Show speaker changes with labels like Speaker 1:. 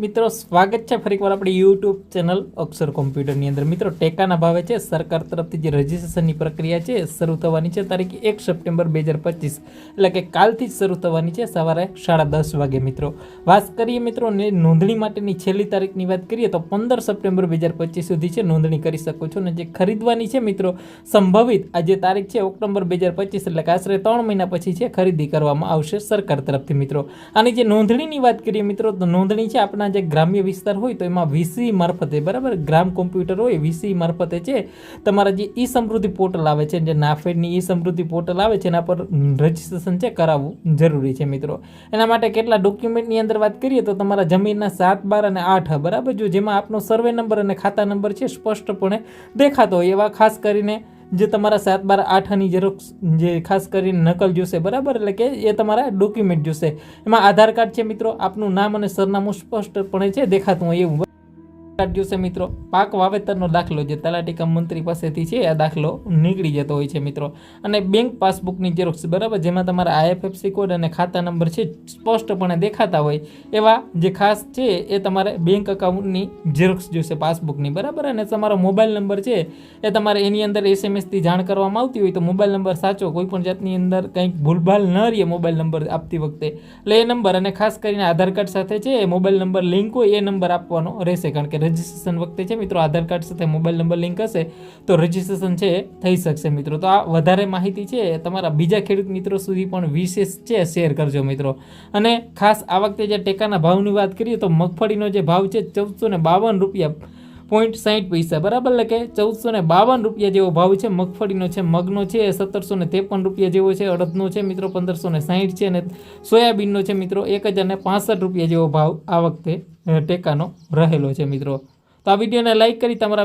Speaker 1: મિત્રો, સ્વાગત છે ફરી એકવાર આપણી યુટ્યુબ ચેનલ અક્ષર કોમ્પ્યુટરની અંદર. મિત્રો, ટેકાના ભાવે છે, સરકાર તરફથી જે રજીસ્ટ્રેશનની પ્રક્રિયા છે શરૂ થવાની છે તારીખ એક સપ્ટેમ્બર બે હજાર પચીસ. એટલે કે કાલથી જ શરૂ થવાની છે સવારે સાડા દસ વાગે, મિત્રો. વાત કરીએ મિત્રો નોંધણી માટેની છેલ્લી તારીખની વાત કરીએ તો પંદર સપ્ટેમ્બર બે હજાર પચીસ સુધી છે નોંધણી કરી શકો છો. અને જે ખરીદવાની છે મિત્રો, સંભવિત આ જે તારીખ છે ઓક્ટોબર બે હજાર પચીસ, એટલે કે આશરે ત્રણ મહિના પછી છે, ખરીદી કરવામાં આવશે સરકાર તરફથી, મિત્રો. આની જે નોંધણીની વાત કરીએ મિત્રો, તો નોંધણી છે આપણા જે ગ્રામ્ય વિસ્તાર હોય તો એમાં વીસી મારફતે, બરાબર? ગ્રામ કોમ્પ્યુટર હોય વીસી મારફતે છે. તમારા જે ઈ સમૃદ્ધિ પોર્ટલ આવે છે, જે નાફેડની ઈ સમૃદ્ધિ પોર્ટલ આવે છે, એના પર રજીસ્ટ્રેશન છે, કરાવવું જરૂરી છે, મિત્રો. એના માટે કેટલા ડોક્યુમેન્ટની અંદર વાત કરીએ તો તમારા જમીનના સાત, બાર અને આઠ, બરાબર? જો જેમાં આપનો સર્વે નંબર અને ખાતા નંબર છે, સ્પષ્ટપણે દેખાતો હોય એવા ખાસ કરીને જે તમારા સાત બાર આઠની ઝેરોક્ષ જે ખાસ કરીને નકલ જોશે, બરાબર? એટલે કે એ તમારા ડોક્યુમેન્ટ જોશે. એમાં આધાર કાર્ડ છે મિત્રો, આપનું નામ અને સરનામું સ્પષ્ટપણે છે, દેખાતું હોય એવું. જોશે મિત્રો પાક વાવેતરનો દાખલો જે તલાટી કમ મંત્રી પાસેથી છે, આ દાખલો નીકળી જતો હોય છે મિત્રો. અને બેંક પાસબુકની ઝેરોક્ષ બરાબર? જેમાં તમારા આઈએફએફસી કોડ અને ખાતા નંબર છે, સ્પષ્ટપણે દેખાતા હોય એવા જે ખાસ છે, એ તમારે બેંક અકાઉન્ટની ઝેરોક્ષ જોશે પાસબુકની, બરાબર? અને તમારો મોબાઈલ નંબર છે, એ તમારે એની અંદર એસએમએસથી જાણ કરવામાં આવતી હોય તો મોબાઈલ નંબર સાચો કોઈ પણ જાતની અંદર કંઈક ભૂલભાલ ન રહે મોબાઈલ નંબર આપતી વખતે. એટલે એ નંબર, અને ખાસ કરીને આધાર કાર્ડ સાથે છે, એ મોબાઈલ નંબર લિંક હોય, એ નંબર આપવાનો રહેશે, કારણ કે રજિસ્ટ્રેશન વખતે છે મિત્રો, આધાર કાર્ડ સાથે મોબાઈલ નંબર લિંક હશે, તો રજિસ્ટ્રેશન છે થઈ શકશે મિત્રો. તો આ વધારે માહિતી છે તમારા બીજા ખેડૂત મિત્રો સુધી પણ વિશેષ છે શેર કરજો મિત્રો. અને ખાસ આ વખતે જે ટેકાના ભાવની વાત કરીએ તો મગફળીનો જે ભાવ છે ચૌદસો બાવન રૂપિયા પોઈન્ટ સાઠ પૈસા. બરાબર એટલે કે ચૌદસો ને બાવન રૂપિયા જેવો ભાવ છે. મગફળીનો છે, મગનો છે એ સત્તરસો ને ત્રેપન રૂપિયા જેવો છે, અડદનો છે મિત્રો પંદરસો ને સાહીઠ છે અને સોયાબીનનો છે મિત્રો એક હજાર ને પાસઠ રૂપિયા જેવો ભાવ આ વખતે ટેકાનો રહેલો છે મિત્રો. તો આ વિડીયોને લાઇક કરી તમારા